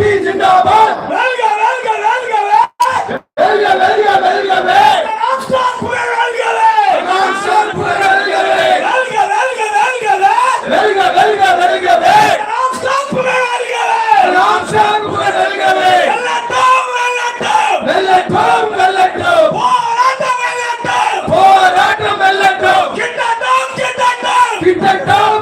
BJP zindabad வெல்க வெல்க வெல்கவே வெல்க வெல்க வெல்கவே ராம்ஸ்டார் புகழ் வெல்கவே ராம்சார் புகழ் வெல்கவே வெல்க வெல்க வெல்கவே வெல்க வெல்க வெல்கவே ராம்ஸ்டார் புகழ் வெல்கவே ராம்சார் புகழ் வெல்கவே வெல்லட்டும் வெல்லட்டும் வெல்லட்டும் வெல்லட்டும் போராட்டம் வெல்லட்டும் போராட்டம் வெல்லட்டும் கிட்டட்டும் கிட்டட்டும் கிட்டட்டும் கிட்டட்டும்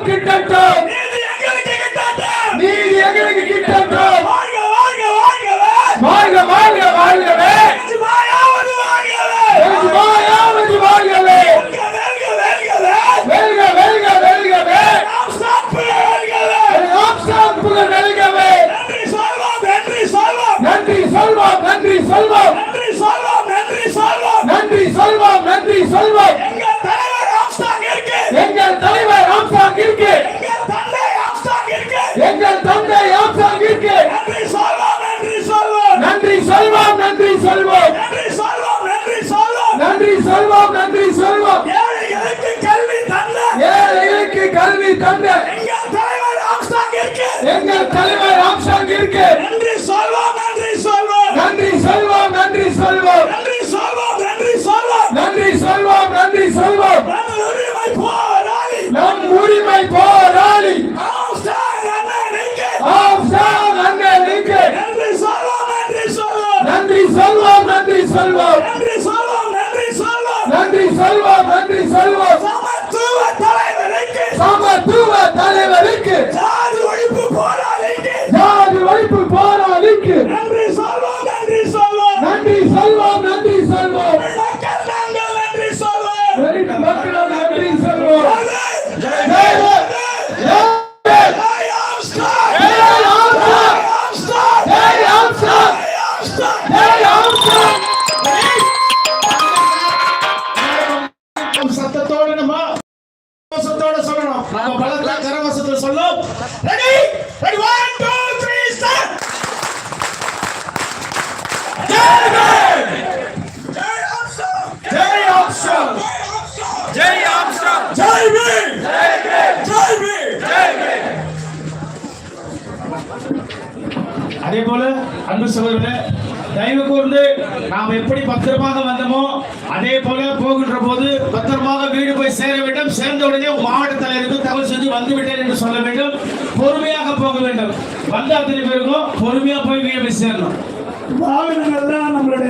நன்றி சொல்வோம் நன்றி சொல்வோம். நன்றி சொல்வோம் நன்றி சொல்வோம். நன்றி சொல்வோம் நன்றி சொல்வோம். எங்கள் தலைவர் ராம்ஸ்டார் இருக்கு. எங்கள் தலைவர் ராம்சாங் இருக்கு. எங்கள் தந்தை ராம்ஸ்டார் இருக்கு. எங்கள் தந்தை ராம்சாங் இருக்கு. நன்றி சொல்வோம் நன்றி சொல்வோம். நன்றி சொல்வோம் நன்றி சொல்வோம். நன்றி சொல்வோம் நன்றி சொல்வோம். நன்றி சொல்வோம் நன்றி சொல்வோம். ஏழைகளுக்கு கல்வி தந்த. ஏழைகளுக்கு கல்வி தந்த. எங்கள் தலைவர் ராம்ஸ்டார் இருக்கு. எங்கள் தலைவர் ராம்சாங் இருக்கு. நன்றி சொல்வோம் 설과 கரவசத்துல சொல்லும். Ready ready one two three start Jai Bhim ஜெய் ஆம்ஸ்டார் ஜெய் ஆம்ஸ்டார். ஜெய் ஆம்ஸ்டார். ஜெய் பீம் ஜெய் பீம் அதே போல அன்பு சகோதரர்களே தயவு கூர்ந்து நாம் எப்படி பத்திரமாக வந்தோமோ அதே போல போகின்ற போது பத்திரமாக வீடு போய் சேர வேண்டும். சேர்ந்த உடனே மாவட்ட தலைவருக்கு தகவல் செஞ்சு வந்து விட்டேன் என்று சொல்ல வேண்டும். பொறுமையாக போக வேண்டும். வந்த அத்தனை பேருக்கும் பொறுமையா போய் போய் சேரணும். நம்மளுடைய